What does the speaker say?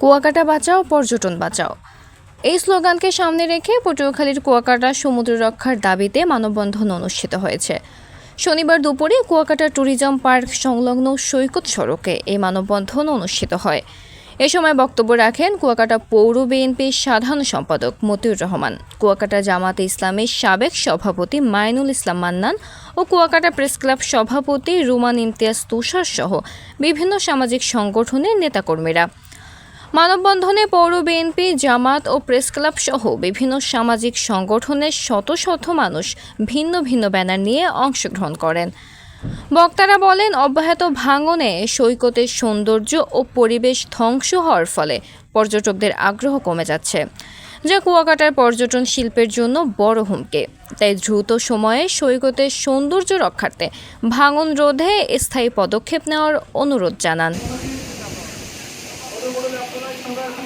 কুয়াকাটা বাঁচাও, পর্যটন বাঁচাও। এই স্লোগানকে সামনে রেখে পটুয়াখালীর কুয়াকাটা সমুদ্র রক্ষার দাবিতে মানববন্ধন অনুষ্ঠিত হয়েছে। শনিবার দুপুরে কুয়াকাটা ট্যুরিজম পার্ক সংলগ্ন সৈকত সড়কে এই মানববন্ধন অনুষ্ঠিত হয়। এ সময় বক্তব্য রাখেন কুয়াকাটা পৌর বিএনপির সাধারণ সম্পাদক মতিউর রহমান। কুয়াকাটা জামাতে ইসলামের সাবেক সভাপতি মাইনুল ইসলাম মান্নান ও কুয়াকাটা প্রেস ক্লাব সভাপতি রুমান ইমতিয়াজ তুষার সহ বিভিন্ন সামাজিক সংগঠনের নেতাকর্মীরা। মানববন্ধনে পৌর বিএনপি, জামাত ও প্রেস ক্লাব সহ বিভিন্ন সামাজিক সংগঠনের শত শত মানুষ ভিন্ন ভিন্ন ব্যানার নিয়ে অংশগ্রহণ করেন। বক্তারা বলেন, অব্যাহত ভাঙনে সৈকতের সৌন্দর্য ও পরিবেশ ধ্বংস হওয়ার ফলে পর্যটকদের আগ্রহ কমে যাচ্ছে। যা কুয়াকাটার পর্যটন শিল্পের জন্য বড় হুমকি। তাই দ্রুত সময়ে সৈকতের সৌন্দর্য রক্ষার্থে ভাঙন রোধে স্থায়ী পদক্ষেপ নেওয়ার অনুরোধ জানান। সুন্দর